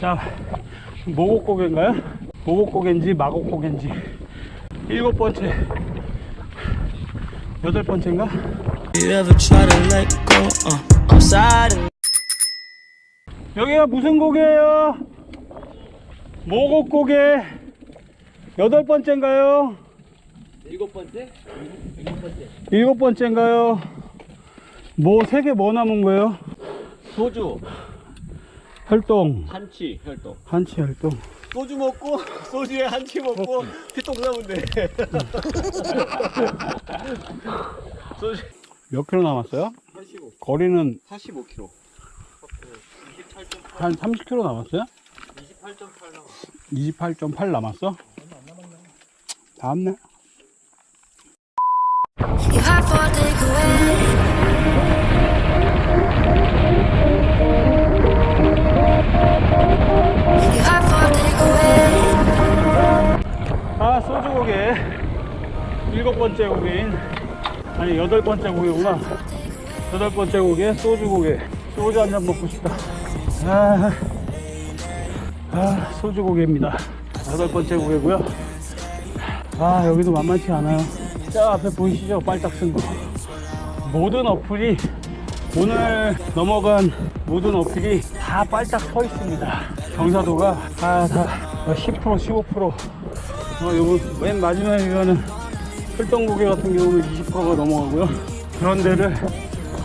자, 모곡고개인가요? 모곡고개인지 마곡고개인지 일곱 번째, 여덟 번째인가? Uh, 여기가 무슨 고개예요? 모곡고개 여덟 번째인가요? 일곱 번째? 일곱 번째. 일곱 번째인가요? 뭐 세 개 뭐 남은 거예요? 소주, 활동 한치, 혈동. 한치 활동 소주 먹고 소주에 한치 먹고 피똥 싸면 돼. 소주 몇 킬로 남았어요? 85, 거리는 45kg. 한 30킬로 남았어요? 28.8 남았어. 28.8 남았어? 다 왔네 You have. 번째 고개인 아니 여덟 번째 고개구나. 여덟 번째 고개 소주 고개 소주 한 잔 먹고 싶다. 아, 아 소주 고개입니다. 여덟 번째 고개고요. 아 여기도 만만치 않아요. 저 앞에 보이시죠? 빨딱 쓴거. 모든 어플이 오늘 넘어간 모든 어플이 다 빨딱 서 있습니다. 경사도가 다 다 10% 15% 어, 요거 맨 마지막에 이거는 출동고개 같은 경우는 20%가 넘어가고요. 그런 데를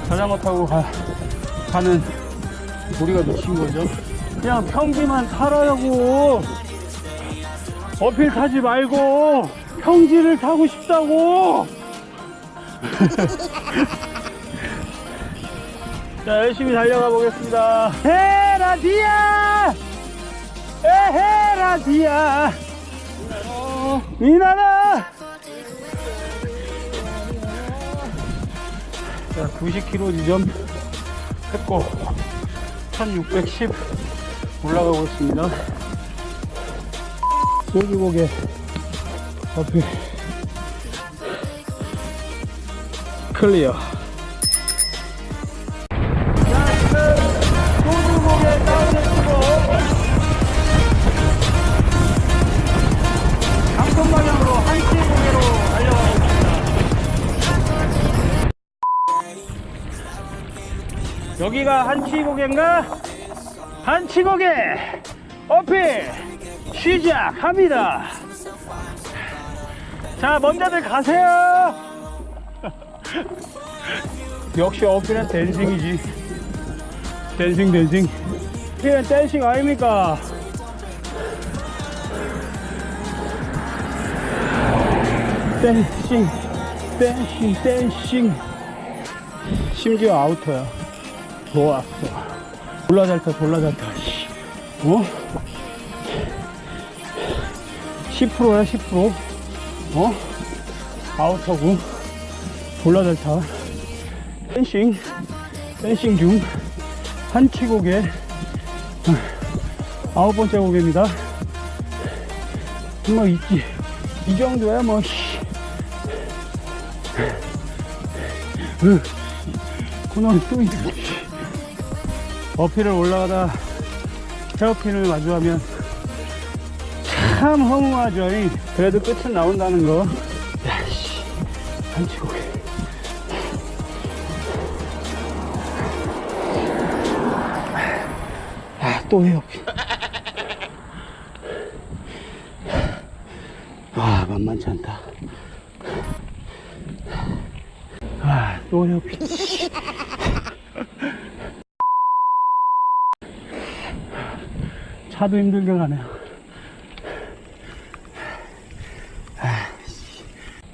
자전거 타고 가, 가는 우리가 미친 거죠. 그냥 평지만 타라고. 어필 타지 말고 평지를 타고 싶다고. 자, 열심히 달려가 보겠습니다. 헤라디아! 에헤라디아! 미나라! 자, 90km 지점 했고, 1610 올라가고 있습니다. 소주고개 어필 클리어. 여기가 한치 고개인가? 한치 고개 어필 시작합니다. 자, 먼저들 가세요. 역시 어필은 댄싱이지. 댄싱, 댄싱. 어필은 댄싱 아닙니까? 댄싱 댄싱 댄싱 심지어 아우터야 좋았어 졸라 잘타 졸라 잘타 씨. 어? 10%야 10% 어? 아우터고 졸라 잘타 댄싱 댄싱 중 한치 고개 어, 아홉 번째 고개입니다 뭐 있지 이 정도야 뭐 씨. 으, 코너는 또 있네 씨. 어필을 올라가다 헤어핀을 마주하면 참 허무하죠. 이. 그래도 끝은 나온다는 거. 야씨. 한치고개 아 또 헤어핀. 아 만만치 않다. 아 또 헤어핀 차도 힘들게 가네요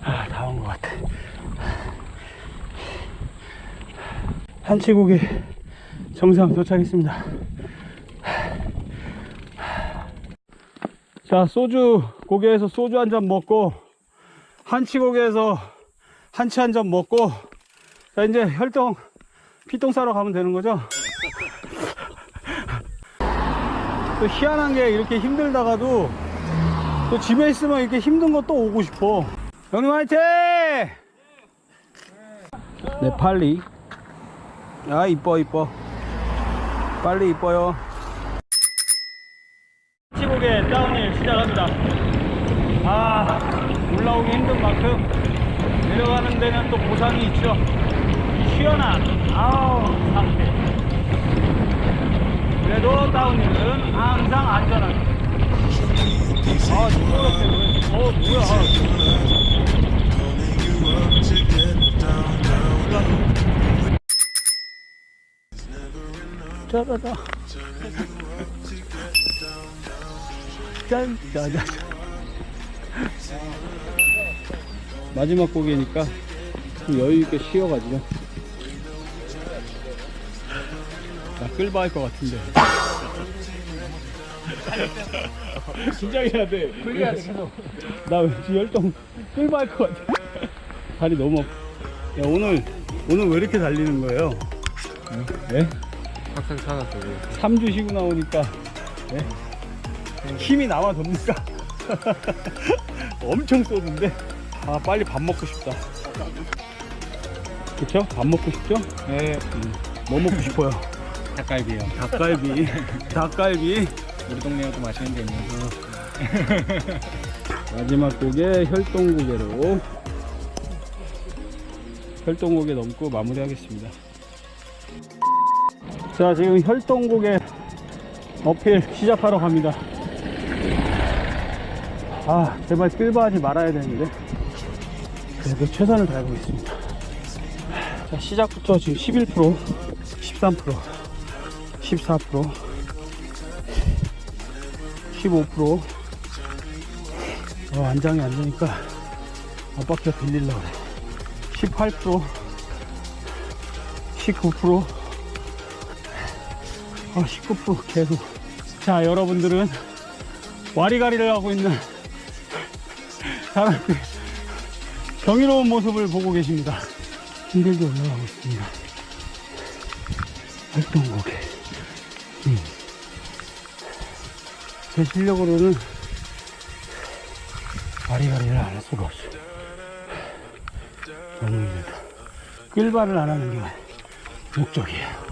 아, 다 온 것 같아. 한치고개 정상 도착했습니다. 자, 소주 고개에서 소주 한 잔 먹고 한치 고개에서 한치 한 잔 먹고 자, 이제 혈동 피똥 싸러 가면 되는 거죠? 또 희한한 게 이렇게 힘들다가도 또 집에 있으면 이렇게 힘든 거 또 오고 싶어. 형님 화이팅! 네, 팔리. 아, 이뻐, 이뻐. 빨리 이뻐요. 혈동고개 다운힐 시작합니다. 아, 올라오기 힘든 만큼 내려가는 데는 또 보상이 있죠. 이 시원한, 아우, 상태. 그래도 다운힐은 항상 안전하게. 아, 뭐야. 짜라라. 짠, 짜자. 마지막 곡이니까 좀 여유 있게 쉬어가지고. 끌바 할것 같은데. 긴장해야 돼. 풀려야 돼. 나 왠지 열동 끌바 할것 같아. 다리 너무. 아파. 야, 오늘, 오늘 왜 이렇게 달리는 거예요? 예? 학생 찾았어. 3주 쉬고 나오니까 예? 힘이 남아 돕니까? 엄청 쏘는데 아 빨리 밥 먹고 싶다 그쵸? 밥 먹고 싶죠? 네. 뭐 먹고 싶어요? 닭갈비요. 닭갈비. 닭갈비. 우리 동네에도 맛있는 데 있는. 마지막 곡에 혈동고개로. 혈동고개 넘고 마무리하겠습니다. 자 지금 혈동고개 어필 시작하러 갑니다. 아 제발 끌바하지 말아야 되는데. 그래도 최선을 다하고 있습니다. 자 시작부터 지금 11% 13% 14% 15% 어, 안장이 안 되니까 앞바퀴가 빌리려고 그래 18% 19% 아, 19% 계속. 자, 여러분들은 와리가리를 하고 있는 사람들 경이로운 모습을 보고 계십니다. 힘들게 올라가고 있습니다. 활동곡에. 음. 제 실력으로는 와리가리를 안 할 수가 없어요. 너무 힘들다. 끌바를 안 하는 게 목적이에요.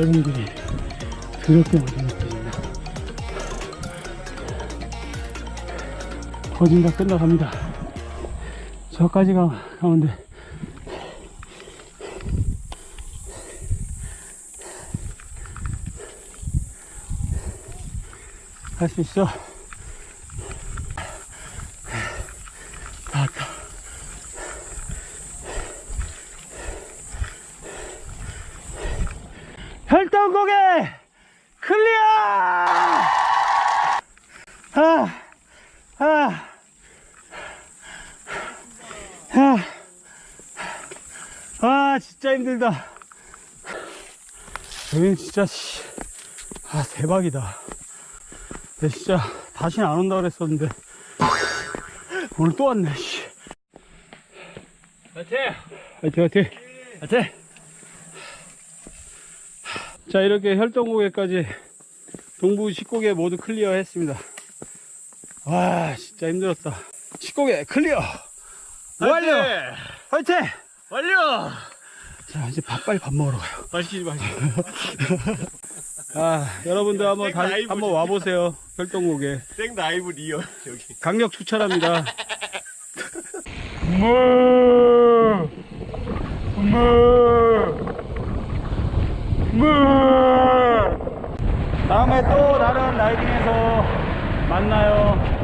짧은 길이 그렇게 느껴진다. 거진 다 끝나갑니다. 저까지 가, 가는데. 할 수 있어. 다 왔다. 혈동고개 클리어! 아, 아, 아, 아, 진짜 힘들다. 여긴 진짜, 씨, 아, 대박이다. 내 진짜 다시는 안 온다 그랬었는데, 오늘 또 왔네, 씨. 화이팅! 화이팅, 화이팅. 화이팅! 자 이렇게 혈동고개까지 동부 19개 모두 클리어 했습니다 와 진짜 힘들었다 19개 클리어 완료 화이팅 완료! 자 이제 밥 빨리 밥 먹으러 가요. 맛있지, 맛있지. 아 여러분들 한번 다, 라이브 한번 와보세요 혈동고개 생 라이브 리얼, 여기. 강력 추천합니다. 다음에 또 다른 라이딩에서 만나요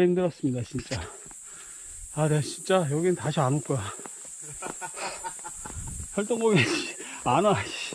정말 힘들었습니다, 진짜. 아, 내가 진짜 여긴 다시 안 올 거야. 활동곡에 안 와, 씨.